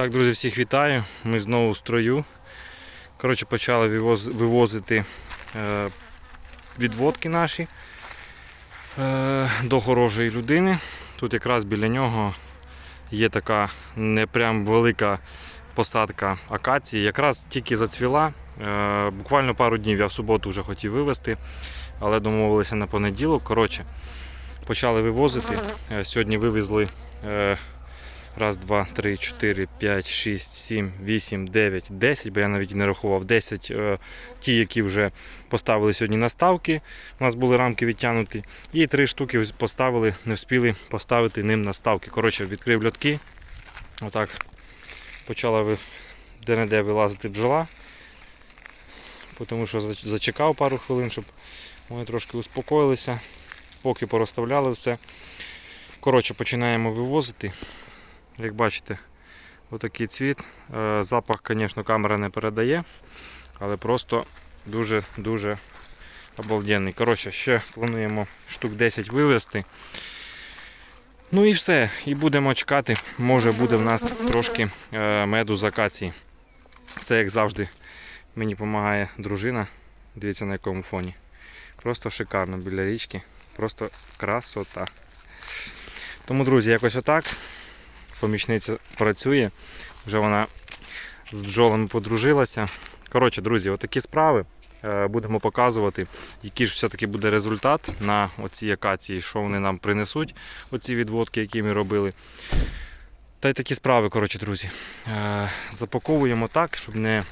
Так, друзі, всіх вітаю. Ми знову в строю. Коротше, почали вивоз- вивозити е, відводки наші е, до хорошої людини. Тут якраз біля нього є така не прям велика посадка акації. Якраз тільки зацвіла. Е, буквально пару днів я в суботу вже хотів вивезти, але домовилися на понеділок. Коротше, почали вивозити. Е, Сьогодні вивезли е, Раз, два, три, чотири, п'ять, шість, сім, вісім, дев'ять, десять, бо я навіть не рахував. Десять е, ті, які вже поставили сьогодні на ставки. У нас були рамки відтягнуті. І три штуки поставили, не встигли поставити ним на ставки. Коротше, відкрив льотки. Отак почала де-не-де вилазити бджола. Тому що зачекав пару хвилин, щоб вони трошки успокоїлися, поки порозставляли все. Коротше, починаємо вивозити. Як бачите, отакий цвіт. Е, Запах, звісно, камера не передає, але просто дуже-дуже обалденний. Коротше, ще плануємо штук 10 вивезти. Ну і все. І будемо чекати. Може буде в нас трошки е, меду з акації. Все як завжди. Мені допомагає дружина. Дивіться на якому фоні. Просто шикарно біля річки. Просто красота. Тому, друзі, якось отак помічниця працює, вже вона з бджолами подружилася. Коротше, друзі, отакі справи. Е, Будемо показувати, який ж все-таки буде результат на оцій акації, що вони нам принесуть, оці відводки, які ми робили. Та й такі справи, коротше, друзі. Е, Запаковуємо так, щоб не.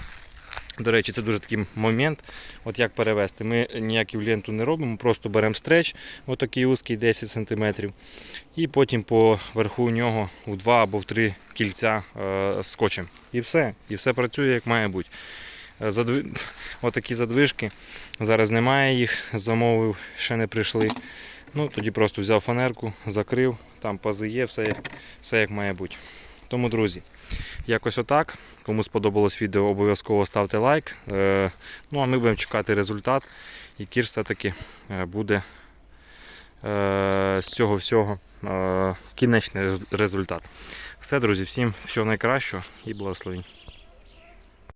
До речі, це дуже такий момент. От як перевести. Ми ніяку ленту не робимо, просто беремо стреч, отакий узкий 10 см, і потім по верху нього у два або в три кільця е, скотчем. І все. І все працює як має бути. Е, Отакі задвижки. Зараз немає їх, замовив, ще не прийшли. Ну, тоді просто взяв фанерку, закрив, там пази є, все, все як має бути. Тому, друзі, якось отак. Кому сподобалось відео, обов'язково ставте лайк. Е, Ну а ми будемо чекати результат, і кір все-таки е, буде е, з цього всього кінечний результат. Все, друзі, всім всього найкращого і благословень.